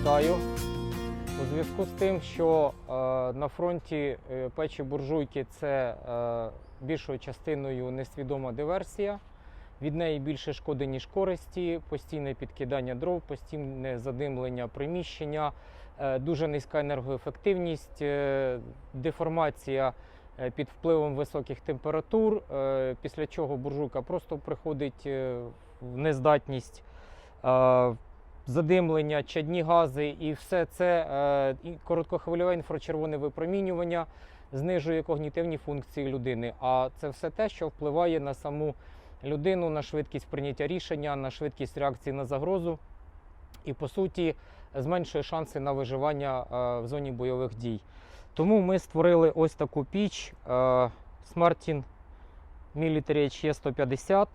вітаю. У зв'язку з тим, що е, на фронті е, печі буржуйки це е, більшою частиною несвідома диверсія. Від неї більше шкоди, ніж користі, постійне підкидання дров, постійне задимлення приміщення, е, дуже низька енергоефективність, е, деформація е, під впливом високих температур, е, після чого буржуйка просто приходить в нездатність. Задимлення, чадні гази і все це е, короткохвильове інфрачервоне випромінювання знижує когнітивні функції людини. А це все те, що впливає на саму людину, на швидкість прийняття рішення, на швидкість реакції на загрозу і, по суті, зменшує шанси на виживання е, в зоні бойових дій. Тому ми створили ось таку піч е, Smartin Military HE 150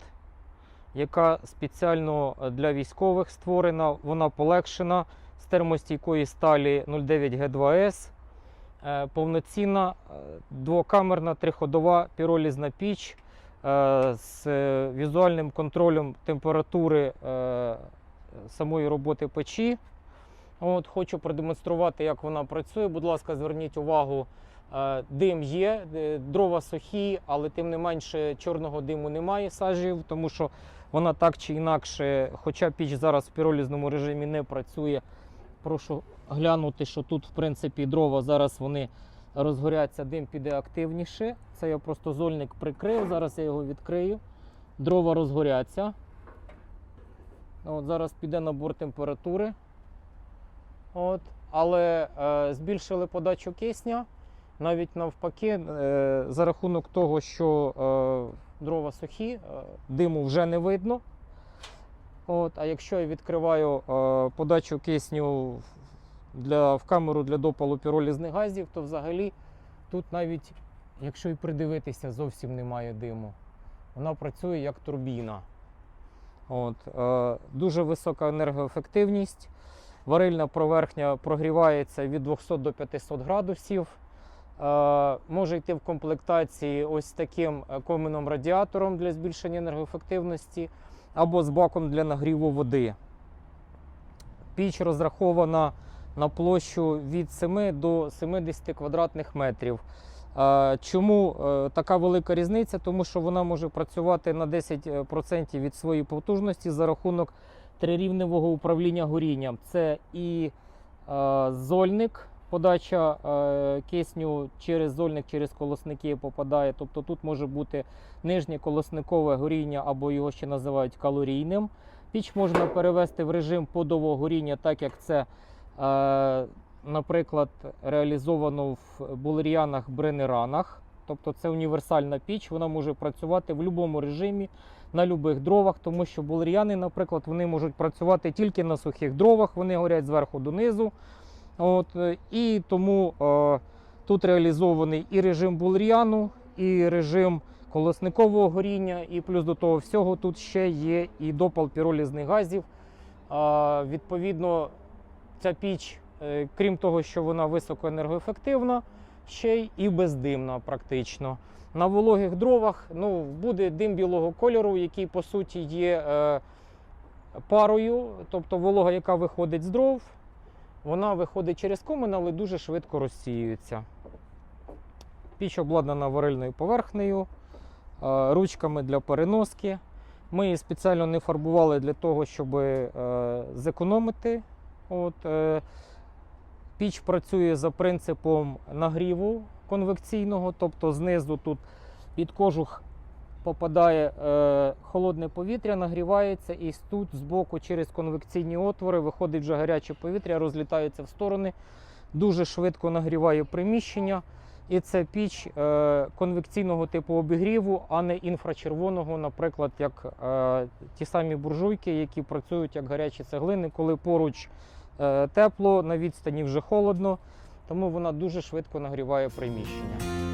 яка спеціально для військових створена. Вона полегшена з термостійкої сталі 09 G2S. Е, Повноцінна е, двокамерна триходова піролізна піч е, з е, візуальним контролем температури е, самої роботи печі. От, хочу продемонструвати, як вона працює. Будь ласка, зверніть увагу. Е, Дим є, е, дрова сухі, але тим не менше чорного диму немає сажів, тому що вона так чи інакше, хоча піч зараз в піролізному режимі не працює. Прошу глянути, що тут, в принципі, дрова зараз вони розгоряться, дим піде активніше. Це я просто зольник прикрив, зараз я його відкрию. Дрова розгоряться. От, зараз піде набор температури. От. Але е, збільшили подачу кисня. Навіть навпаки, е, за рахунок того, що е, дрова сухі, е, диму вже не видно. От, а якщо я відкриваю подачу кисню для, в камеру для допалу піролізних газів, то взагалі тут навіть, якщо і придивитися, зовсім немає диму. Вона працює як турбіна. От, е, дуже висока енергоефективність. Варильна поверхня прогрівається від 200 до 500 градусів. Е, може йти в комплектації ось таким е, комином радіатором для збільшення енергоефективності або з баком для нагріву води. Піч розрахована на площу від 7 до 70 квадратних метрів. Е, Чому така велика різниця? Тому що вона може працювати на 10% від своєї потужності за рахунок трирівневого управління горінням. Це і зольник, подача е, кисню через зольник, через колосники попадає. Тобто тут може бути нижнє колосникове горіння, або його ще називають калорійним. Піч можна перевести в режим подового горіння, так як це, е, наприклад, реалізовано в булер'янах бренеранах. Тобто це універсальна піч, вона може працювати в будь-якому режимі на будь-яких дровах, тому що булер'яни, наприклад, вони можуть працювати тільки на сухих дровах, вони горять зверху донизу. От, е, і тому е, тут реалізований і режим булер'яну, і режим колосникового горіння, і плюс до того всього тут ще є і допал піролізних газів. А, відповідно, ця піч, е, крім того, що вона високоенергоефективна, ще й і бездимна практично. На вологих дровах ну, буде дим білого кольору, який по суті є е, парою, тобто волога, яка виходить з дров, вона виходить через комин, але дуже швидко розсіюється. Піч обладнана варильною поверхнею, е, ручками для переноски. Ми її спеціально не фарбували для того, щоб е, зекономити. От, е, піч працює за принципом нагріву конвекційного, тобто знизу тут під кожух попадає е, холодне повітря, нагрівається, і тут збоку через конвекційні отвори виходить вже гаряче повітря, розлітається в сторони, дуже швидко нагріває приміщення. І це піч е, конвекційного типу обігріву, а не інфрачервоного, наприклад, як е, ті самі буржуйки, які працюють як гарячі цеглини, коли поруч е, тепло, на відстані вже холодно, тому вона дуже швидко нагріває приміщення.